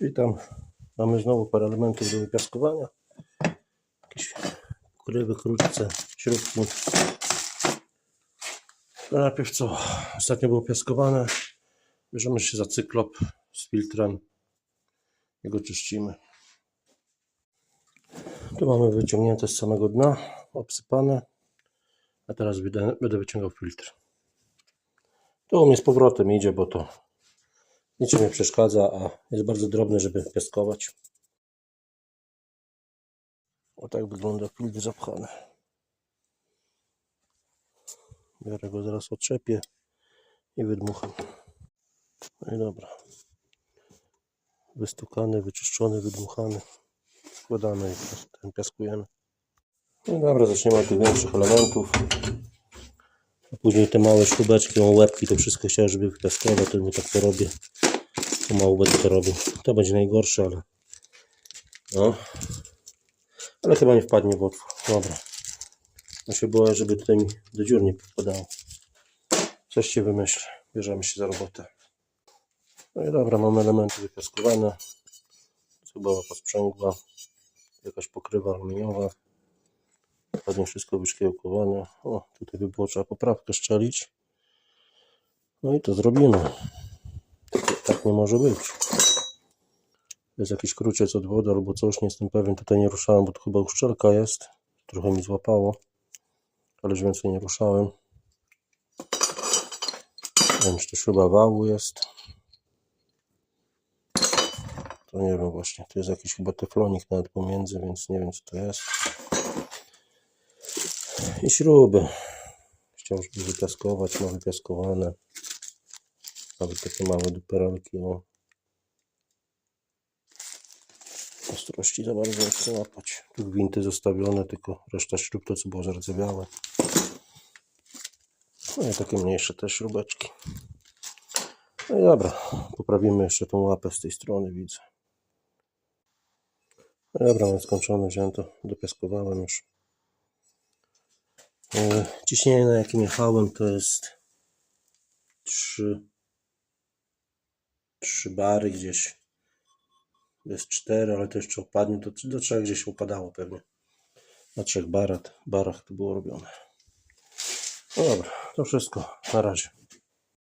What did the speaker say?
Witam. Mamy znowu parę elementów do wypiaskowania. Jakieś kurywy, krótce, śrubki. No najpierw co? Ostatnio było piaskowane. Bierzemy się za cyklop z filtrem i go czyścimy. Tu mamy wyciągnięte z samego dna, obsypane. A teraz będę, będę wyciągał filtr. To u mnie z powrotem idzie, bo to niczym nie przeszkadza, a jest bardzo drobny, żeby piaskować. O tak wygląda filtr zapchany. Biorę go zaraz odczepię i wydmucham. No i dobra. Wystukany, wyczyszczony, wydmuchany. Składamy i ten piaskujemy. No i dobra, zaczniemy od tych większych elementów. A później te małe śrubeczki, o łebki, to wszystko chciałem, żeby wypiaskować, to nie tak to robię. Pomału będę to robił. To będzie najgorsze, ale no. Ale chyba nie wpadnie w otwór. Dobra. Ja się boję, żeby tutaj mi do dziur nie popadało. Coś się wymyślę. Bierzemy się za robotę. No i dobra, mamy elementy wypiaskowane. Chyba posprzęgła. Jakaś pokrywa aluminiowa. Ładnie wszystko wyszkiełkowane. O, tutaj by było trzeba poprawkę szczelić. No i to zrobimy. Tak, nie może być. Jest jakiś kruciec od wody albo coś, nie jestem pewien. Tutaj nie ruszałem, bo to chyba uszczelka jest. Trochę mi złapało, ale już więcej nie ruszałem. Nie wiem, czy to śruba wału jest. To nie wiem właśnie. Tu jest jakiś chyba teflonik nawet pomiędzy, więc nie wiem co to jest. I śruby. Chciał, żeby wypiaskować, ma wypiaskowane. Nawet takie małe duperelki, o. Ostrości za bardzo nie chcę łapać. Tu gwinty zostawione, tylko reszta śrub to co było zardzewiałe. No i takie mniejsze też śrubeczki. No i dobra, poprawimy jeszcze tą łapę z tej strony, widzę. No dobra, mam skończone, wziąłem to, dopiaskowałem już. E, Ciśnienie na jakim jechałem to jest 3 3 bary gdzieś. Jest 4, ale to jeszcze opadnie. Do, do 3 gdzieś upadało pewnie. Na 3 barach, barach to było robione. No dobra, to wszystko. Na razie.